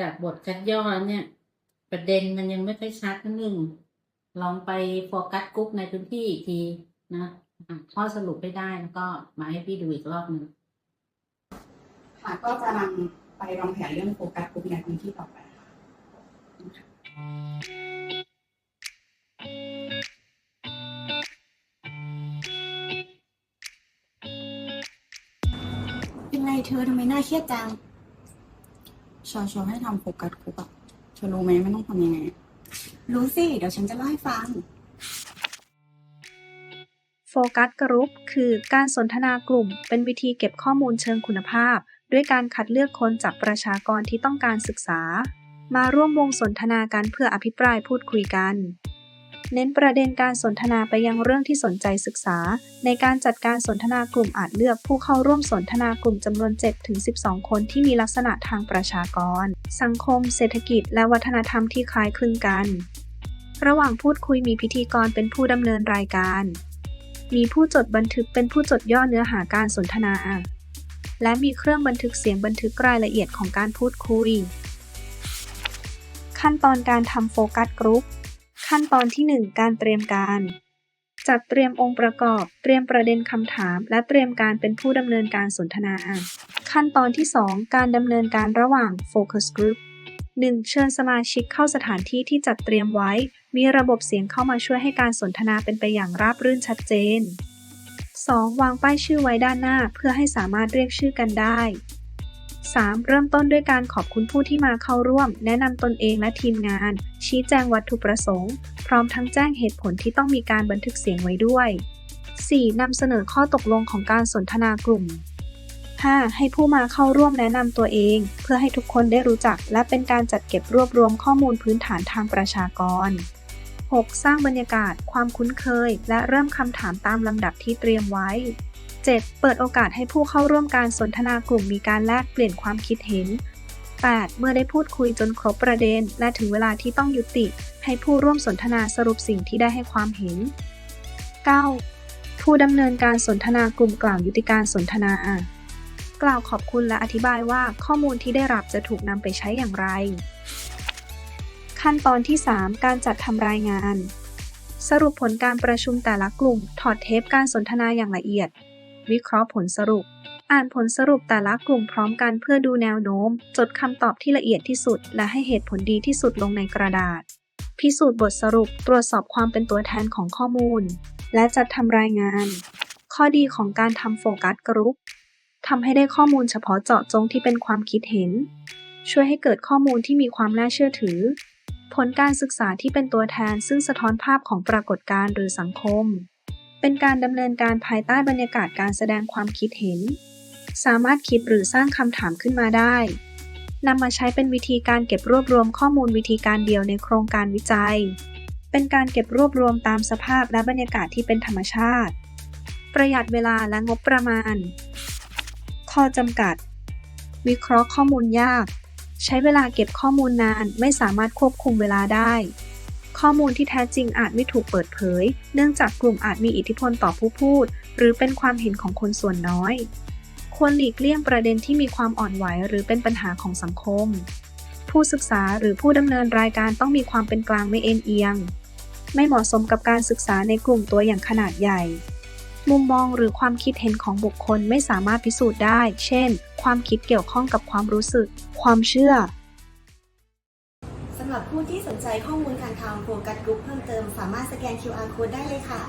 จากบทคัดย่อแล้วเนี่ย ประเด็นมันยังไม่ค่อยชัดนิดนึงลองไปโฟกัสกรุ๊ปในพื้นที่อีกทีนะอะข้อสรุปให้ได้แล้วก็มาให้พี่ดูอีกรอบหนึ่งค่ะก็จะนำไปวางแผนเรื่องโฟกัสกลุ่มในพื้นที่ต่อไปค่ะเป็นไรเธอทำไมหน้าเครียดจัง ชอชอให้ทำโฟกัสกรุ๊ปอะชอรู้ไหมไม่ต้องทำยังไง รู้สิ เดี๋ยวฉันจะเล่าให้ฟัง โฟกัสกรุ๊ปคือการสนทนากลุ่ม เป็นวิธีเก็บข้อมูลเชิงคุณภาพ ด้วยการคัดเลือกคนจากประชากรที่ต้องการศึกษา มาร่วมวงสนทนากันเพื่ออภิปรายพูดคุยกัน เน้นประเด็นการสนทนาไปยังเรื่องที่สนใจศึกษา ในการจัดการสนทนากลุ่มอาจเลือกผู้เข้าร่วมสนทนากลุ่มจำนวน 7-12 คนที่มีลักษณะทางประชากร สังคม เศรษฐกิจ และวัฒนธรรมที่คล้ายคลึงกัน ระหว่างพูดคุยมีพิธีกรเป็นผู้ดำเนินรายการ มีผู้จดบันทึกเป็นผู้จดย่อเนื้อหาการสนทนา และมีเครื่องบันทึกเสียงบันทึกรายละเอียดของการพูดคุย ขั้นตอนการทำโฟกัสกรุ๊ป ขั้นตอนที่ 1 การเตรียมการ จัดเตรียมองค์ประกอบ เตรียมประเด็นคำถาม และเตรียมการเป็นผู้ดำเนินการสนทนา ขั้นตอนที่ 2 การดำเนินการระหว่างโฟกัสกรุ๊ป 1. เชิญสมาชิกเข้าสถานที่ที่จัดเตรียมไว้ มีระบบเสียงเข้ามาช่วยให้การสนทนาเป็นไปอย่างราบรื่นชัดเจน 2. วางป้ายชื่อไว้ด้านหน้าเพื่อให้สามารถเรียกชื่อกันได้ 3. เริ่มต้นด้วยการขอบคุณผู้ที่มาเข้าร่วม แนะนำตนเองและทีมงาน ชี้แจงวัตถุประสงค์ พร้อมทั้งแจ้งเหตุผลที่ต้องมีการบันทึกเสียงไว้ด้วย 4. นำเสนอข้อตกลงของการสนทนากลุ่ม 5. ให้ผู้มาเข้าร่วมแนะนำตัวเอง เพื่อให้ทุกคนได้รู้จัก และเป็นการจัดเก็บรวบรวมข้อมูลพื้นฐานทางประชากร 6. สร้างบรรยากาศ ความคุ้นเคย และเริ่มคำถามตามลำดับที่เตรียมไว้ 7. เปิดโอกาสให้ผู้เข้าร่วมการสนทนากลุ่มมีการแลกเปลี่ยนความคิดเห็น 8. เมื่อได้พูดคุยจนครบประเด็น และถึงเวลาที่ต้องยุติ ให้ผู้ร่วมสนทนาสรุปสิ่งที่ได้ให้ความเห็น 9. ผู้ดำเนินการสนทนากลุ่มกล่าวยุติการสนทนา กล่าวขอบคุณและอธิบายว่าข้อมูลที่ได้รับจะถูกนำไปใช้อย่างไร ขั้นตอนที่ 3 การจัดทำรายงาน สรุปผลการประชุมแต่ละกลุ่ม ถอดเทปการสนทนาอย่างละเอียด วิเคราะห์ผลสรุป อ่านผลสรุปแต่ละกลุ่มพร้อมกันเพื่อดูแนวโน้ม จดคำตอบที่ละเอียดที่สุด และให้เหตุผลดีที่สุดลงในกระดาษ พิสูจน์บทสรุปตรวจสอบความเป็นตัวแทนของข้อมูล และจัดทำรายงาน ข้อดีของการทำโฟกัสกรุ๊ปทำให้ได้ข้อมูลเฉพาะเจาะจงที่เป็นความคิดเห็น ช่วยให้เกิดข้อมูลที่มีความน่าเชื่อถือ ผลการศึกษาที่เป็นตัวแทนซึ่งสะท้อนภาพของปรากฏการณ์หรือสังคม เป็นการดำเนินการภายใต้บรรยากาศการแสดงความคิดเห็น สามารถคิดหรือสร้างคำถามขึ้นมาได้นำมาใช้เป็นวิธีการเก็บรวบรวมข้อมูลวิธีการเดียวในโครงการวิจัย เป็นการเก็บรวบรวมตามสภาพและบรรยากาศที่เป็นธรรมชาติ ประหยัดเวลาและงบประมาณ ข้อจำกัด วิเคราะห์ข้อมูลยาก ใช้เวลาเก็บข้อมูลนานไม่สามารถควบคุมเวลาได้ ข้อมูลที่แท้จริงอาจไม่ถูกเปิดเผย เนื่องจากกลุ่มอาจมีอิทธิพลต่อผู้พูด หรือเป็นความเห็นของคนส่วนน้อย ควรหลีกเลี่ยงประเด็นที่มีความอ่อนไหวหรือเป็นปัญหาของสังคม ผู้ศึกษาหรือผู้ดำเนินรายการต้องมีความเป็นกลางไม่เอ็นเอียง ไม่เหมาะสมกับการศึกษาในกลุ่มตัวอย่างขนาดใหญ่ มุมมองหรือความคิดเห็นของบุคคลไม่สามารถพิสูจน์ได้ เช่น ความคิดเกี่ยวข้องกับความรู้สึก ความเชื่อำหรับผู้ที่สนใจข้อมูลการทำโฟกัสกรุ๊ปเพิ่มเติม สามารถสแกน QR code ได้เลยค่ะ